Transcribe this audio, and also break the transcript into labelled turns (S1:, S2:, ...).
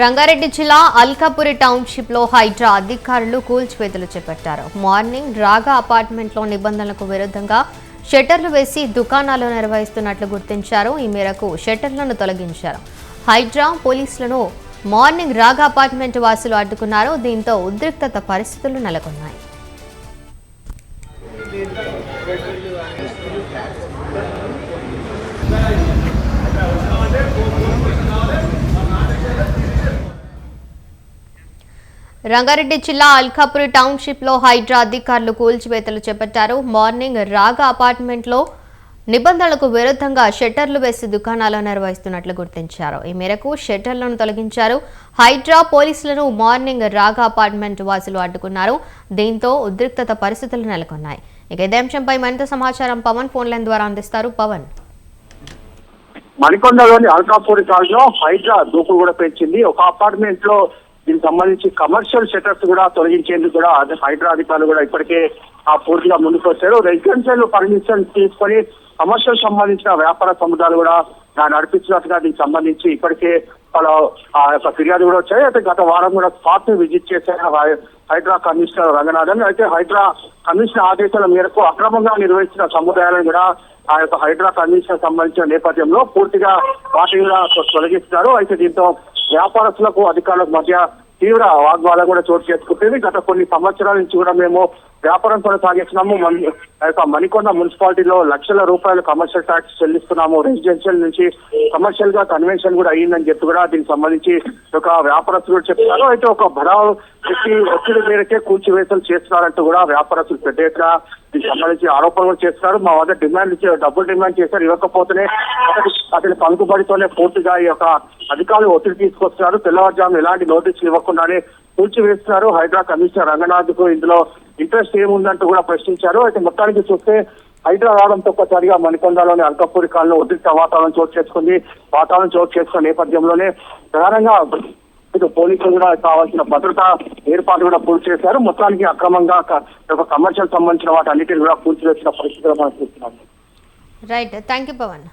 S1: రంగారెడ్డి జిల్లా అల్కాపురి టౌన్షిప్లో హైడ్రా అధికారులు కూల్చివేతలు చేపట్టారు. మార్నింగ్ రాగా అపార్ట్మెంట్లో నిబంధనలకు విరుద్ధంగా షట్టర్లు వేసి దుకాణాలు నిర్వహిస్తున్నట్లు గుర్తించారు. ఈ మేరకు షట్టర్లను తొలగించారు. హైడ్రా పోలీసులను మార్నింగ్ రాగా అపార్ట్మెంట్ వాసులు అడ్డుకున్నారు. దీంతో ఉద్రిక్తత పరిస్థితులు నెలకొన్నాయి. రంగారెడ్డి జిల్లా అల్కాపురి టౌన్షిప్లో హైడ్రా అధికారులు కూల్చివేతలు చేపట్టారు. మార్నింగ్ రాగా అపార్ట్మెంట్లో నిబంధనలకు విరుద్ధంగా షట్టర్లు వేసి దుకాణాలు నిర్వహిస్తున్నట్లు గుర్తించారు. ఈ మేరకు షట్టర్లను తొలగించారు. హైడ్రా పోలీసులను మార్నింగ్ రాగా అపార్ట్మెంట్ వాసులు అడ్డుకున్నారు. దీంతో ఉద్రిక్తత పరిస్థితులు నెలకొన్నాయి. ఇక ఇదే అంశంపై మరింత సమాచారం పవన్ ఫోన్ లైన్ ద్వారా అందిస్తారు. పవన్.
S2: మణికొండలోని అల్కాపూరి కాలనీలో హైడ్రా దూకుడు కూడా పెంచింది. ఒక అపార్ట్మెంట్లో దీనికి సంబంధించి కమర్షియల్ షటర్స్ కూడా తొలగించేందుకు కూడా అదే హైడ్రా అధికారులు కూడా ఇప్పటికే ఆ పూర్తిగా ముందుకు వచ్చారు రెసిడెన్షియల్ పర్మిషన్ తీసుకొని కమర్షియల్ సంబంధించిన వ్యాపార సముదాయాలు కూడా ఆ, నడిపించినట్టుగా దీనికి సంబంధించి ఇప్పటికే వాళ్ళ ఆ యొక్క ఫిర్యాదు కూడా వచ్చాయి. అయితే గత వారం కూడా స్పాట్ విజిట్ చేశారు హైడ్రా కమిషనర్ రంగనాథన్. అయితే హైడ్రా కమిషనర్ ఆదేశాల మేరకు అక్రమంగా నిర్వహించిన సముదాయాలను కూడా ఆ యొక్క హైడ్రా కమిషన్ సంబంధించిన నేపథ్యంలో పూర్తిగా వాటిని కూడా తొలగిస్తున్నారు. అయితే దీంతో వ్యాపారస్తులకు అధికారులకు మధ్య తీవ్ర వాగ్వాదం కూడా చోటు చేసుకుంటుంది. గత కొన్ని సంవత్సరాల నుంచి కూడా మేము వ్యాపారం కొనసాగిస్తున్నాము. యొక్క మణికొండ మున్సిపాలిటీలో లక్షల రూపాయలు కమర్షియల్ ట్యాక్స్ చెల్లిస్తున్నాము. రెసిడెన్షియల్ నుంచి కమర్షియల్గా కన్వెన్షన్ కూడా అయ్యిందని చెప్పి కూడా దీనికి సంబంధించి ఒక వ్యాపారస్తులు కూడా చెప్తున్నారు అయితే ఒక భరావు వ్యక్తి ఒత్తిడి మేరకే కూల్చివేతలు చేస్తున్నారంటూ కూడా వ్యాపారస్తులు పెద్ద ఎత్తున దీనికి సంబంధించి ఆరోపణలు చేస్తున్నారు. మా వద్ద డిమాండ్ ఇచ్చే డబ్బులు డిమాండ్ చేశారు. ఇవ్వకపోతేనే అతని అతని పలుకుబడితోనే పూర్తిగా ఈ యొక్క అధికారులు ఒత్తిడి తీసుకొస్తున్నారు. తెల్లవారుజామున ఎలాంటి నోటీసులు ఇవ్వకుండానే కూల్చివేస్తున్నారు. హైదరాబాద్ కమిషనర్ రంగనాథ్కు ఇందులో ఇంట్రెస్ట్ ఏముందంటూ కూడా ప్రశ్నించారు. అయితే మొత్తానికి చూస్తే హైడ్రా రావడంతో ఒక్కసారిగా మణికొండలోని అల్కపూరి కాలంలో ఉద్రిక్త వాతావరణం చోటు చేసుకుంది. వాతావరణం చోటు చేసుకున్న నేపథ్యంలోనే ప్రధానంగా ఇటు పోలీసులు కూడా కావాల్సిన భద్రతా ఏర్పాటు కూడా పూర్తి చేశారు. మొత్తానికి అక్రమంగా ఒక కమర్షియల్ సంబంధించిన వాటి అన్నిటిని కూడా పూర్తి చేసిన పరిస్థితులు మనం చూస్తున్నాం.
S1: Right thank you Pawan